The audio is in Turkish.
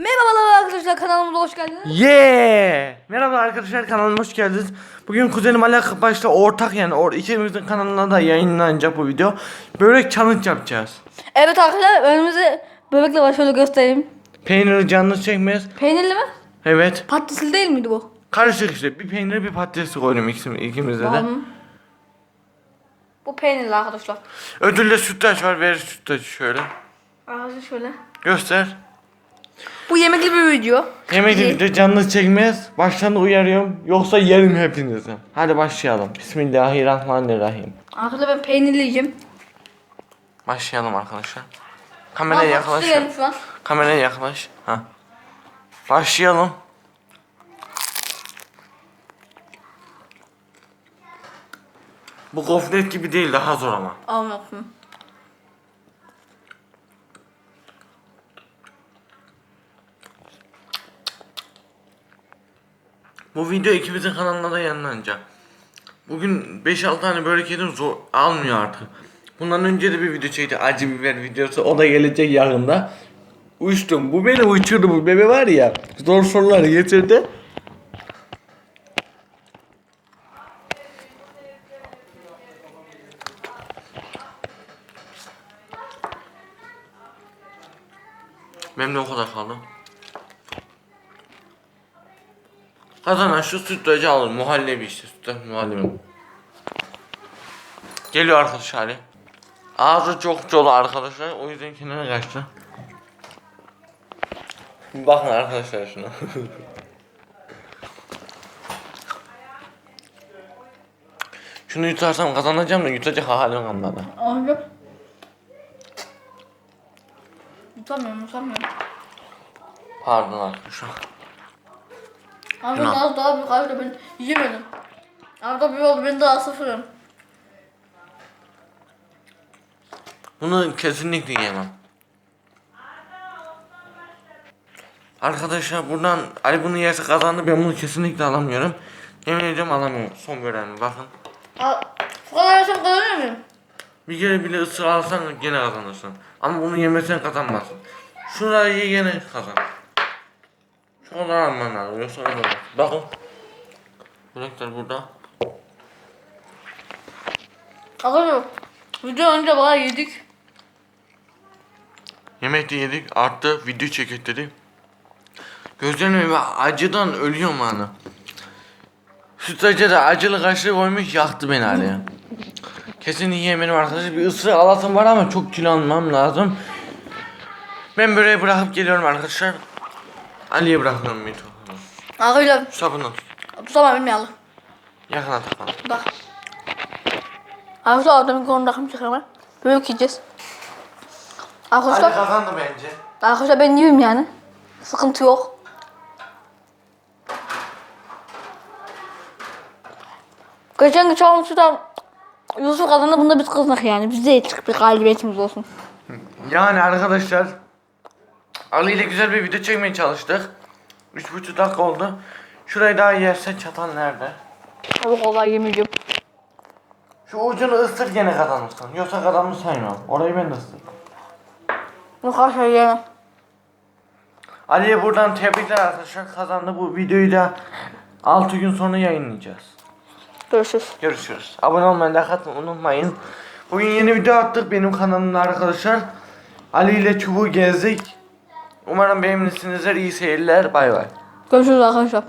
Merhabalar arkadaşlar kanalımıza hoş geldiniz. Yeah! Merhaba arkadaşlar kanalıma hoş geldiniz. Bugün kuzenim Ali başta ortak yani or ikimizin kanalına da yayınlanacak bu video. Börek challenge yapacağız. Evet arkadaşlar önümüze börekle var şöyle göstereyim. Peyniri canlı çekmez. Peynirli mi? Evet. Patatesli değil miydi bu? Karışık işte. Bir peynir bir patates koydum ikimiz, ikimizde de. Tamam. Bu peynirli arkadaşlar. Ödülle sütlaç var. Ver sütlaç şöyle. Arkadaşlar şöyle. Göster. Bu yemekli bir video. Yemekte de canlı çekmez. Baştan uyarıyorum. Yoksa yerim hepinizi. Hadi başlayalım. Bismillahirrahmanirrahim. Arkadaşlar ben peynirli yiyeceğim. Başlayalım arkadaşlar. Kameraya Aa, yaklaş. Kameraya yaklaş. Ha. Başlayalım. Bu gofret gibi değil daha zor ama. Anlatsın. Bu video ikimizin kanalına da yayınlanacak. Bugün 5-6 tane börek yedim zor almıyor artık. Bundan önce de bir video çekti acı biber videosu o da gelecek yakında. Uçtum bu beni uçurdu bu bebe var ya zor soruları getirdi. Benim de o kadar kaldı. Kazanan şu sütlacı alır. Muhallebi işte. Sütlaç muhallebi. Geliyor arkadaş hali. Ağzı çok dolu arkadaşlar. O yüzden kenara kaçtı. Bakın arkadaşlar şuna. Şunu yutarsam kazanacağım da yutacak halim kalmadı. Arkadaşlar. Utanmıyorum utanmıyorum. Pardon arkadaşlar. Abi İnan. az daha büyük abi ben yiyemedim. Abi da bir oldu ben daha sıfırım. Bunu kesinlikle yemem. Arkadaşlar buradan Ali bunu yerse kazandı ben bunu kesinlikle alamıyorum. Yemin ediyorum alamıyorum. Son böreğimi bakın. Bu kadar yesem kazanıyor muyum? Bir kere bile ısır alsan gene kazanırsın. Ama bunu yemesen kazanmazsın. Şurayı gene kazan. Kadar alman lazım yoksa kazanmaz. Bakın. Börekler burada. Arkadaşlar video önce bayağı yedik. Yemek de yedik arttı video çekek dedik. Gözlerime acıdan ölüyorum ana. Sütlaca da acılı kaşığı koymuş yaktı beni Ali. Kesin yiyemedim arkadaşlar. Bir ısırık alasım var ama çok kilo almam lazım. Ben böreği bırakıp geliyorum arkadaşlar. Ali'ye bırakıyorum topu. Arkadaşlar Sapını tut. tutamam bilmiyorum. Yakına takalım. Bak. Arkadaşlar adamın kolunu takım çıkarma. Böyle yiyeceğiz. Ali Arkadaşlar, kazandı bence. arkadaşlar ben yiyeyim yani. Sıkıntı yok. Geçen gün Çağımsı'da Yusuf kazandı bunda biz kazandık yani. Biz de bir galibiyetimiz olsun. Yani arkadaşlar Ali ile güzel bir video çekmeye çalıştık. 3,5 dakika oldu. Şurayı daha yersen çatal nerede? Abi kolay yemeyeceğim. Şu ucunu ısır gene kazanırsın. Yoksa kazanmış saymam. Orayı ben de ısırdım. Yok arkadaşlar yemem. Ali'ye buradan tebrikler arkadaşlar. Kazandı. Bu videoyu da 6 gün sonra yayınlayacağız. Görüşürüz. Görüşürüz. Abone olmayı, like atmayı unutmayın. Bugün yeni video attık benim kanalımda arkadaşlar. Ali ile çubuğu gezdik. Umarım beğenmişsinizdir. İyi seyirler. Bay bay. Görüşürüz arkadaşlar.